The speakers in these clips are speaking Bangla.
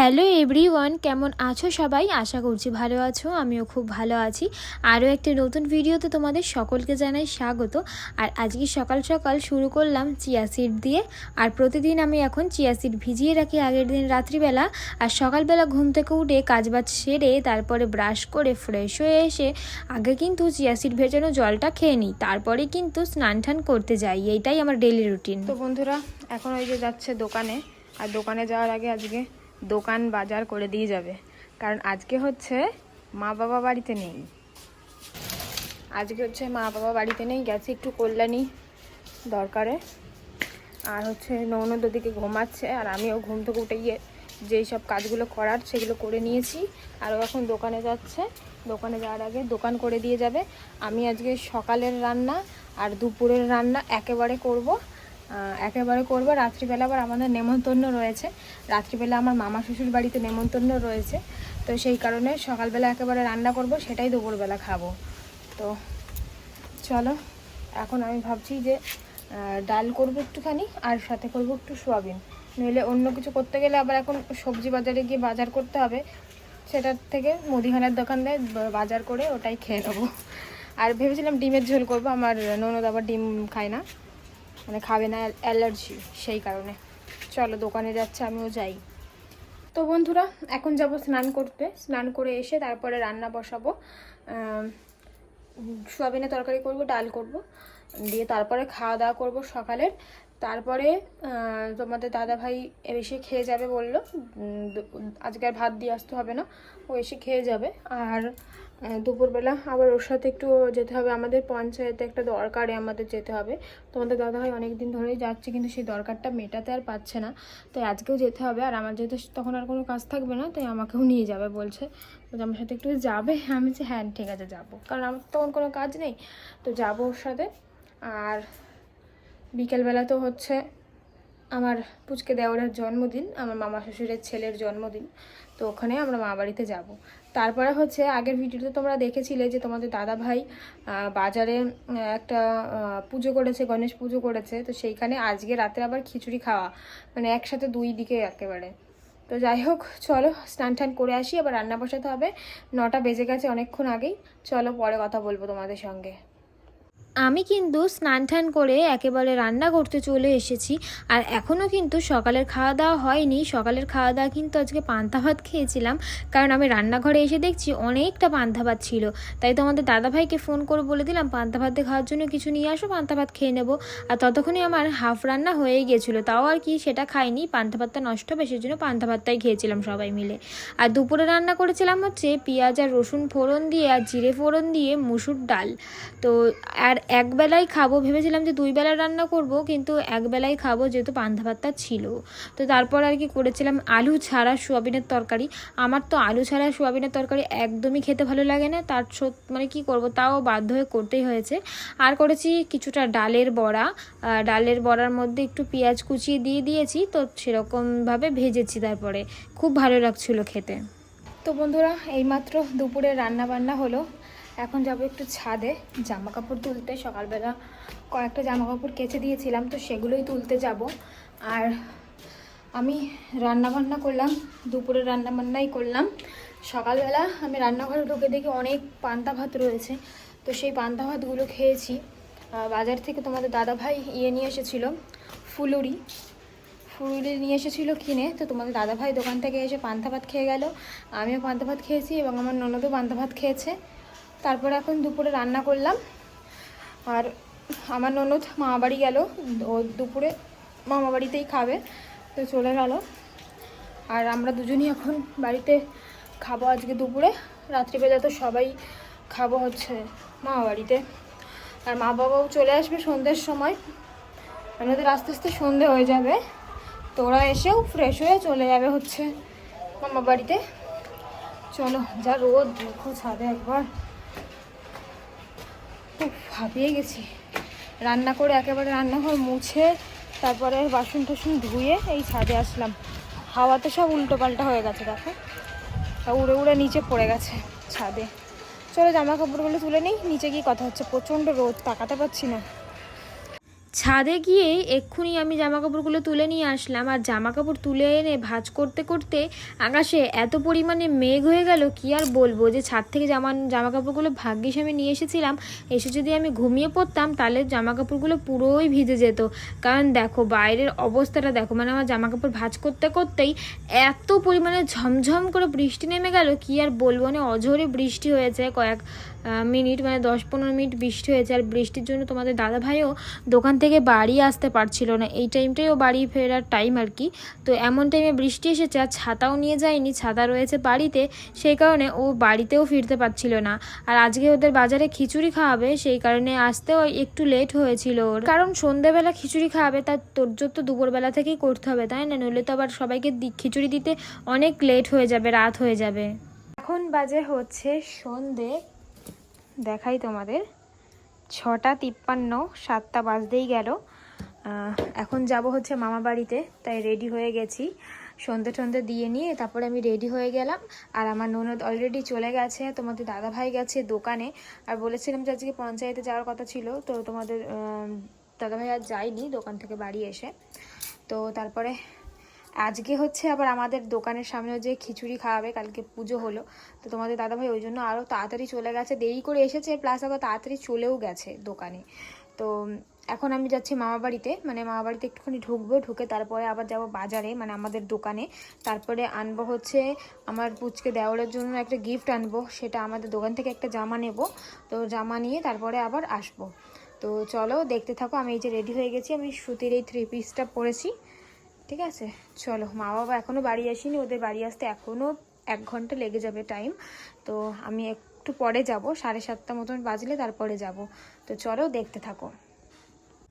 হ্যালো এভরিওয়ান, কেমন আছো সবাই? আশা করছি ভালো আছো, আমিও খুব ভালো আছি। আরও একটি নতুন ভিডিওতে তোমাদের সকলকে জানাই স্বাগত। আর আজকে সকাল সকাল শুরু করলাম চিয়া সিড দিয়ে। আর প্রতিদিন আমি এখন চিয়া সিড ভিজিয়ে রাখি আগের দিন রাত্রিবেলা। আর সকালবেলা ঘুম থেকে উঠে কাজবাজ সেরে তারপরে ব্রাশ করে ফ্রেশ হয়ে এসে আগে কিন্তু চিয়া সিড ভেজানো জলটা খেয়ে নিই। তারপরে কিন্তু স্নান টান করতে যাই। এইটাই আমার ডেলি রুটিন তো বন্ধুরা, এখন ওই যে যাচ্ছে দোকানে। আর দোকানে যাওয়ার আগে আজকে দোকান বাজার করে দিয়ে যাবে। কারণ আজকে হচ্ছে মা বাবা বাড়িতে নেই। আজকে হচ্ছে মা বাবা বাড়িতে নেই, গেছে একটু কল্যাণী দরকারে। আর হচ্ছে নৌনদ ওদিকে ঘুমাচ্ছে, আর আমিও ঘুম থেকে উঠে গিয়ে যেই সব কাজগুলো করার সেগুলো করে নিয়েছি। আর এখন দোকানে যাচ্ছে। দোকানে যাওয়ার আগে দোকান করে দিয়ে যাবে। আমি আজকে সকালের রান্না আর দুপুরের রান্না একেবারে করব। একেবারে করব। রাত্রিবেলা আবার আমাদের নেমন্তন্ন রয়েছে। রাত্রিবেলা আমার মামা শ্বশুর বাড়িতে নেমন্তন্ন রয়েছে। তো সেই কারণে সকালবেলা একেবারে রান্না করব, সেটাই দুপুরবেলা খাব। তো চলো, এখন আমি ভাবছি যে ডাল করব একটুখানি আর সাথে করব একটু সোয়াবিন। নইলে অন্য কিছু করতে গেলে আবার এখন সবজি বাজারে গিয়ে বাজার করতে হবে। সেটার থেকে মুদিখানার দোকানে বা- বাজার করে ওটাই খেয়ে নেব। আর ভেবেছিলাম ডিমের ঝোল করব, আমার ননদ আবার ডিম খায় না। মানে খাবে না অ্যালার্জি, সেই কারণে। চলো, দোকানে যাচ্ছে, আমিও যাই। তো বন্ধুরা, এখন যাব স্নান করতে। স্নান করে এসে তারপরে রান্না বসাবো। সোয়াবিনের তরকারি করব, ডাল করব। দিয়ে তারপরে খাওয়া দাওয়া করব সকালের। তারপরে তোমাদের দাদা ভাই এসে খেয়ে যাবে বলল। আজকে আর ভাত দিয়ে আসতে হবে না। ও এসে খেয়ে যাবে। আর দুপুরবেলা। আবার ওর সাথে একটু যেতে হবে। আমাদের পঞ্চায়েতে একটা দরকারে আমাদের যেতে হবে। তোমাদের দাদা ভাই অনেক দিন ধরেই যাচ্ছে, কিন্তু সেই দরকারটা মেটাতে আর পাচ্ছে না। তাই আজকেও যেতে হবে। আর আমার যেহেতু তখন আর কোনো কাজ থাকবে না, তাই আমাকেও নিয়ে যাবে বলছে। বলছে আমার সাথে একটু যাবে। আমি যে হ্যাঁ ঠিক আছে, যাব। কারণ আমার তখন কোনো কাজ নেই। তো যাব ওর সাথে। আর বিকেলবেলা তো হচ্ছে আমার পুচকে দেওয়ারের জন্মদিন, আমার মামা শ্বশুরের ছেলের জন্মদিন, তো ওখানে আমরা মা বাড়িতে যাব। তারপরে হচ্ছে, আগের ভিডিওতে তোমরা দেখেছিলে যে তোমাদের দাদা ভাই বাজারে একটা পুজো করেছে, গণেশ পুজো করেছে, তো সেইখানে আজকে রাতে আবার খিচুড়ি খাওয়া মানে একসাথে দুই দিকে একেবারে। তো যাই হোক, চলো স্নান টান করে আসি, আবার রান্না বসাতে হবে। নটা বেজে গেছে অনেকক্ষণ আগেই, চলো পরে কথা বলব তোমাদের সঙ্গে। আমি কিন্তু স্নান টান করে একেবারে রান্না করতে চলে এসেছি, আর এখনও কিন্তু সকালের খাওয়া দাওয়া হয়নি। সকালের খাওয়া দাওয়া কিন্তু আজকে পান্তা ভাত খেয়েছিলাম, কারণ আমি রান্নাঘরে এসে দেখছি অনেকটা পান্তা ভাত ছিল। তাই তো আমাদের দাদাভাইকে ফোন করে বলে দিলাম, পান্তা ভাত খাওয়ার জন্য কিছু নিয়ে আসো, পান্তা ভাত খেয়ে নেব। আর ততক্ষণে আমার হাফ রান্না হয়ে গিয়েছিল তাও আর কি সেটা খাইনি, পান্তা ভাতটা নষ্ট হবে সেই জন্য পান্তা ভাতটাই খেয়েছিলাম সবাই মিলে। আর দুপুরে রান্না করেছিলাম হচ্ছে পেঁয়াজ আর রসুন ফোড়ন দিয়ে, আর জিরে ফোড়ন দিয়ে মুসুর ডাল। তো আর একবেলাই খাব, ভেবেছিলাম যে দুই বেলা রান্না করব, কিন্তু একবেলাই খাব যেহেতু পান্তা ভাতটা ছিল। তো তারপর আর কি করেছিলাম, আলু ছাড়া সোয়াবিনের তরকারি। আমার তো আলু ছাড়া সোয়াবিনের তরকারি একদমই খেতে ভালো লাগে না, তার মানে কি করব, তাও বাধ্য হয়ে করতেই হয়েছে। আর করেছি কিছুটা ডালের বড়া ডালের বড়ার মধ্যে একটু পেঁয়াজ কুচিয়ে দিয়ে দিয়েছি, তো সেরকমভাবে ভেজেছি তারপরে। খুব ভালো লাগছিল খেতে। তো বন্ধুরা, এইমাত্র দুপুরে রান্না বান্না হলো। এখন যাব একটু ছাদে। জামা কাপড় তুলতে। সকালবেলা কয়েকটা জামা কাপড় কেচে দিয়েছিলাম, তো সেগুলোই তুলতে যাব। আর আমি রান্না বান্না করলাম, দুপুরে রান্না বান্নাই করলাম। সকালবেলা আমি রান্নাঘরে ঢুকে দেখি অনেক পান্তা ভাত রয়েছে, তো সেই পান্তা ভাতগুলো খেয়েছি। বাজার থেকে তোমাদের দাদা ভাই ইয়ে নিয়ে এসেছিল, ফুলুরি। ফুলুরি নিয়ে এসেছিল কিনে, তো তোমাদের দাদাভাই দোকান থেকে এসে পান্তা ভাত খেয়ে গেল। আমিও পান্তা ভাত খেয়েছি এবং আমার ননদও পান্তা ভাত খেয়েছে। তারপরে এখন দুপুরে রান্না করলাম। আর আমার ননদ মামা বাড়ি গেল, ও দুপুরে মামা বাড়িতেই খাবে। তো চলে গেল। আর আমরা দুজনই এখন বাড়িতে খাব আজকে দুপুরে। রাত্রিবেলা তো সবাই খাব হচ্ছে মামা বাড়িতে আর মা বাবাও চলে আসবে সন্ধ্যের সময়। আমাদের আস্তে আস্তে সন্ধে হয়ে যাবে। তো ওরা এসেও ফ্রেশ হয়ে চলে যাবে হচ্ছে মামা বাড়িতে চলো যা রোদ, দেখো ছাদে একবার। খুব গেছি। রান্না করে একেবারে রান্নাঘর মুছে তারপরে বাসন টাসন ধুয়ে এই ছাদে আসলাম। হাওয়াতে সব উল্টো পাল্টা হয়ে গেছে, দেখো। উড়ে উড়ে নিচে পড়ে গেছে ছাদে। চলো জামা কাপড়গুলো তুলে নিই, নিচে গিয়ে কথা হচ্ছে। প্রচণ্ড রোদ, তাকাতে পারছি না। ছাদে গিয়ে এক্ষুনি আমি জামা কাপড়গুলো তুলে নিয়ে আসলাম। আর জামা কাপড় তুলে এনে ভাজ করতে করতে আকাশে এত পরিমাণে মেঘ হয়ে গেল, কি আর বলব? যে ছাদ থেকে জামা জামা কাপড়গুলো ভাগ্যিস আমি নিয়ে এসেছিলাম। এসে যদি আমি ঘুমিয়ে পড়তাম, তাহলে জামা কাপড়গুলো পুরোই ভিজে যেত। কারণ দেখো, বাইরের অবস্থাটা দেখো মানে আমার জামা কাপড় ভাঁজ করতে করতেই এত পরিমাণে ঝমঝম করে বৃষ্টি নেমে গেল, কি আর বলব? মানে অঝরে বৃষ্টি হয়েছে কয়েক মিনিট মানে দশ পনেরো মিনিট বৃষ্টি হয়েছে আর বৃষ্টির জন্য তোমাদের দাদা ভাইও দোকান থেকে বাড়ি আসতে পারছিল না। এই টাইমটাই ও বাড়ি ফেরার টাইম আর কি। তো এমন টাইমে বৃষ্টি এসেছে আর ছাতাও নিয়ে যায়নি, ছাতা রয়েছে বাড়িতে, সেই কারণে ও বাড়িতেও ফিরতে পারছিল না। আর আজকে ওদের বাজারে খিচুড়ি খাওয়াবে, সেই কারণে আসতেও একটু লেট হয়েছিল ওর। কারণ সন্ধেবেলা খিচুড়ি খাওয়াবে, তার তোরজোর তো দুপুরবেলা থেকেই করতে হবে, তাই না? নইলে তো আবার সবাইকে খিচুড়ি দিতে অনেক লেট হয়ে যাবে, রাত হয়ে যাবে। এখন বাজে হচ্ছে সন্ধে। দেখাই তোমাদের। ছটা তিপ্পান্ন, সাতটা বাজতেই গেল। এখন যাব হচ্ছে মামা বাড়িতে, তাই রেডি হয়ে গেছি। সন্ধে টন্ধে দিয়ে নিয়ে তারপরে আমি রেডি হয়ে গেলাম। আর আমার ননদ অলরেডি চলে গেছে, তোমাদের দাদা ভাই গেছে দোকানে। আর বলেছিলাম যে আজকে পঞ্চায়েতে যাওয়ার কথা ছিল, তো তোমাদের দাদা ভাই আর যায়নি দোকান থেকে বাড়ি এসে। তো তারপরে আজকে হচ্ছে আবার আমাদের দোকানের সামনে যে খিচুড়ি খাওয়াবে, কালকে পুজো হলো। তো তোমাদের দাদাভাই ওই জন্য আরও তাড়াতাড়ি চলে গেছে। দেরি করে এসেছে প্লাস আবার তাড়াতাড়ি চলেও গেছে দোকানে। তো এখন আমি যাচ্ছি মামা বাড়িতে মানে মামা বাড়িতে একটুখানি ঢুকবো, ঢুকে তারপরে আবার যাব বাজারে মানে আমাদের দোকানে। তারপরে আনব হচ্ছে আমার পুচকে দেওয়ারের জন্য একটা গিফট আনব, সেটা আমাদের দোকান থেকে একটা জামা নেব। তো জামা নিয়ে তারপরে আবার আসব। তো চলো দেখতে থাকো, আমি এই যে রেডি হয়ে গেছি, আমি সুতির এই থ্রি পিসটা পরেছি। ঠিক আছে? চলো মা বাবা এখনও বাড়ি আসেনি, ওদের বাড়ি আসতে এখনও এক ঘণ্টা লেগে যাবে টাইম তো আমি একটু পরে যাব, সাড়ে সাতটা মতন বাজলে তারপরে যাব। তো চলো, দেখতে থাকো।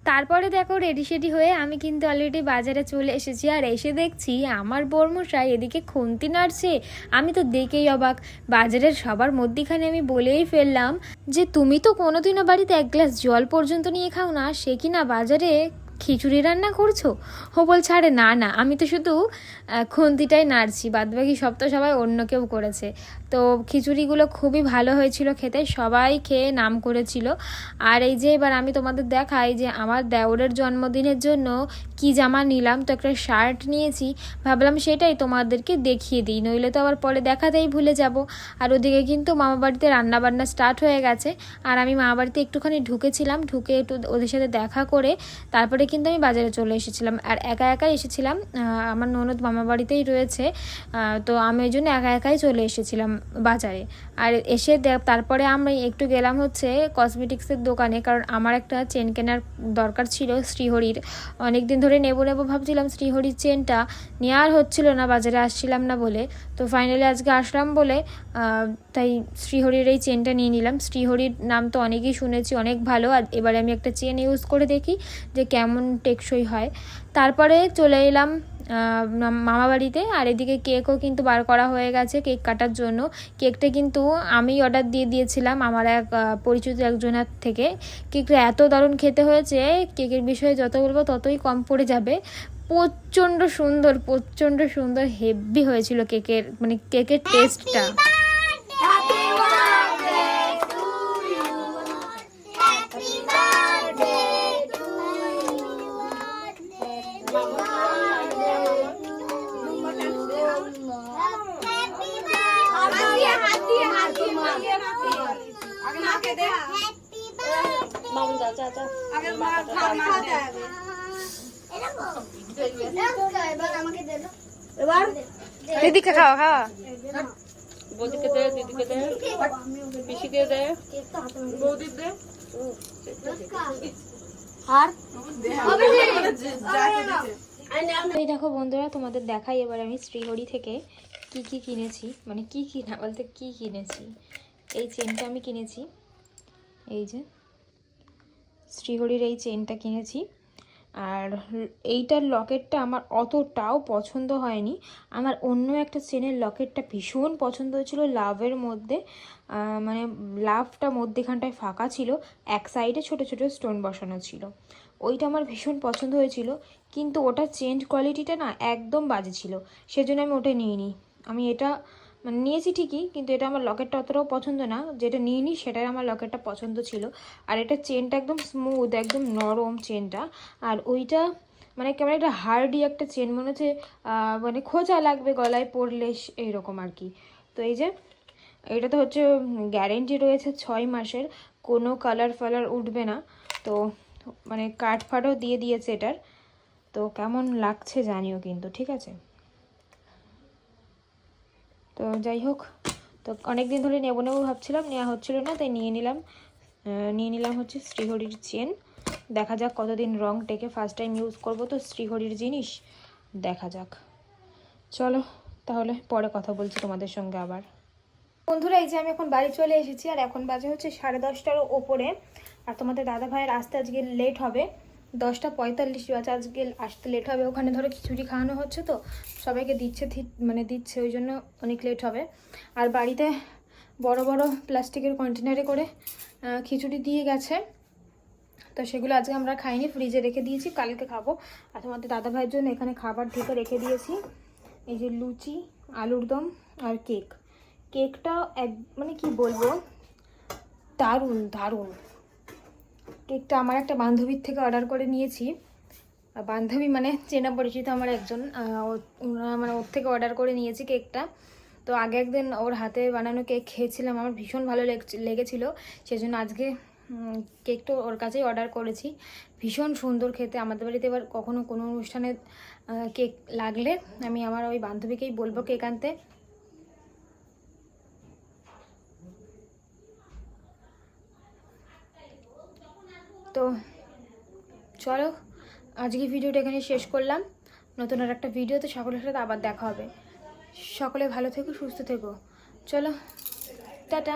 তারপরে দেখো রেডি সেডি হয়ে আমি কিন্তু অলরেডি বাজারে চলে এসেছি। আর এসে দেখছি আমার বর্মশাই এদিকে খুন্তি নাড়ছে। আমি তো দেখেই অবাক, বাজারের সবার মধ্যেখানে আমি বলেই ফেললাম যে, তুমি তো কোনোদিনও বাড়িতে এক গ্লাস জল পর্যন্ত নিয়ে খাও না সে কি না বাজারে খিচুড়ি রান্না করছ? ও বলছে, আরে না না, আমি তো শুধু খুন্তিটাই নাড়ছি। বাদবাকি সব তো সবাই অন্য কেউ করেছে। তো খিচুড়িগুলো খুবই ভালো হয়েছিল খেতে, সবাই খেয়ে নাম করেছিল। আর এই যে এবার আমি তোমাদের দেখাই যে আমার দেওরের জন্মদিনের জন্য কি জামা নিলাম, তো একটা শার্ট নিয়েছি, ভাবলাম সেটাই তোমাদেরকে দেখিয়ে দিই, নইলে তো আবার পরে দেখাতেই ভুলে যাব। আর ওদিকে কিন্তু মামা বাড়িতে রান্না বান্না স্টার্ট হয়ে গেছে, আর আমি মামা বাড়িতে একটুখানি ঢুকেছিলাম, ঢুকে একটু ওদের সাথে দেখা করে তারপরে কিন্তু আমি বাজারে চলে এসেছিলাম। আর একা একাই এসেছিলাম আমার ননদ মামা বাড়িতেই রয়েছে তো আমি ওই জন্য একা একাই চলে এসেছিলাম। বাজারে। আর এসে তারপরে আমি একটু গেলাম হচ্ছে কসমেটিক্সের দোকানে, কারণ আমার একটা চেন কেনার দরকার ছিল শ্রীহরির। অনেক দিন ধরে নেব নেব ভাবছিলাম শ্রীহরির চেনটা নেওয়ার হচ্ছিল না, বাজারে আসছিলাম না বলে। তো ফাইনালি আজকে আসলাম বলে তাই শ্রীহরির এই চেনটা নিয়ে নিলাম। শ্রীহরির নাম তো অনেকেই শুনেছি, অনেক ভালো। আর এবারে আমি একটা চেন ইউজ করে দেখি যে কেমন টেকসই হয়। তারপরে চলে এলাম মামা বাড়িতে। আর এদিকে কেকও কিন্তু বার করা হয়ে গেছে কেক কাটার জন্য। কেকটা কিন্তু আমি অর্ডার দিয়ে দিয়েছিলাম আমার এক পরিচিত একজনের থেকে। কেকটা এত দারুণ খেতে হয়েছে কেকের বিষয়ে যত বলব ততই কম পড়ে যাবে। প্রচণ্ড সুন্দর প্রচণ্ড সুন্দর হেভি হয়েছিল কেকের মানে কেকের টেস্টটা দিদিকে খাওয়া খাওয়া বৌদিকে দে দিদিকে দে। পিসিকে দে। বৌদির দে। এই দেখো বন্ধুরা তোমাদের দেখাই এবার আমি শ্রীহরি থেকে কি কি কিনেছি। মানে কি কি না বলতে কি কিনেছি। এই চেনটা আমি কিনেছি। এই যে। শ্রীহরির এই চেনটা কিনেছি। আর এইটার লকেটটা আমার অতটাও পছন্দ হয়নি। আমার অন্য একটা চেনের লকেটটা ভীষণ পছন্দ হয়েছিল লাভের মধ্যে মানে লাভটা মধ্যেখানটায় ফাঁকা ছিল, এক সাইডে ছোট ছোট স্টোন বসানো ছিল। ওইটা আমার ভীষণ পছন্দ হয়েছিল, কিন্তু ওটা চেঞ্জ কোয়ালিটিটা না একদম বাজে ছিল, সেজন্য আমি ওটা নিইনি। আমি এটা মানে নিয়েছি ঠিকই, কিন্তু এটা আমার লকেটটা অতটাও পছন্দ না। যেটা নিয়ে নিই সেটাই আমার লকেটটা পছন্দ ছিল। আর এটা চেনটা একদম স্মুথ একদম নরম চেনটা আর ওইটা মানে কেমন একটা হার্ডি একটা চেন মনে হচ্ছে মানে খোঁজা লাগবে গলায় পরলে এইরকম আর কি। তো এই যে, এটা তো হচ্ছে গ্যারেন্টি রয়েছে ছয় মাসের। কোনো কালার ফালার উঠবে না। তো মানে কাঠ ফাটও দিয়ে দিয়েছে এটার। তো কেমন লাগছে জানিও কিন্তু, ঠিক আছে? তো যাই হোক, তো অনেক দিন ধরে নেব নেব ভাবছিলাম নেওয়া হচ্ছিল না, তাই নিয়ে নিলাম। নিয়ে নিলাম হচ্ছে শ্রীহরির চেন। দেখা যাক কতদিন রং টেকে ফার্স্ট টাইম ইউজ করব তো শ্রীহরির জিনিস। দেখা যাক। চলো তাহলে পরে কথা বলছি তোমাদের সঙ্গে আবার। বন্ধুরা, এই যে আমি এখন বাড়ি চলে এসেছি, আর এখন বাজে হচ্ছে সাড়ে দশটার ওপরে। আর তোমাদের দাদা ভাইয়ের আসতে আজকে লেট হবে। দশটা পঁয়তাল্লিশ বাজে, আজকে আসতে লেট হবে। ওখানে ধরো খিচুড়ি খাওয়ানো হচ্ছে তো, সবাইকে দিচ্ছে মানে দিচ্ছে, ওই জন্য অনেক লেট হবে। আর বাড়িতে বড় বড় প্লাস্টিকের কন্টেনারে করে খিচুড়ি দিয়ে গেছে। তো সেগুলো আজকে আমরা খাইনি ফ্রিজে রেখে দিয়েছি, কালকে খাব। আর তোমাদের দাদা ভাইয়ের জন্য এখানে খাবার ঢেকে রেখে দিয়েছি। এই যে লুচি, আলুর দম আর কেক কেকটা এক মানে কি বলব? দারুণ দারুণ। কেকটা আমার একটা বান্ধবীর থেকে অর্ডার করে নিয়েছি। বান্ধবী মানে চেনা পরিচিত আমার একজন মানে ওর থেকে অর্ডার করে নিয়েছি কেকটা। তো আগে একদিন ওর হাতে বানানো কেক খেয়েছিলাম, আমার ভীষণ ভালো লেগেছি- লেগেছিল। সেজন্য আজকে কেকটা ওর কাছেই অর্ডার করেছি। ভীষণ সুন্দর খেতে। আমাদের বাড়িতে এবার কখনো কোনো অনুষ্ঠানে কেক লাগলে আমি আমার ওই বান্ধবীকেই বলব কেক আনতে। তো চলো, আজকে ভিডিওটা এখানে শেষ করলাম। নতুন আর একটা ভিডিও তো সকলের সাথে আবার দেখা হবে। সকলে ভালো থেকো, সুস্থ থেকো। চলো, টাটা।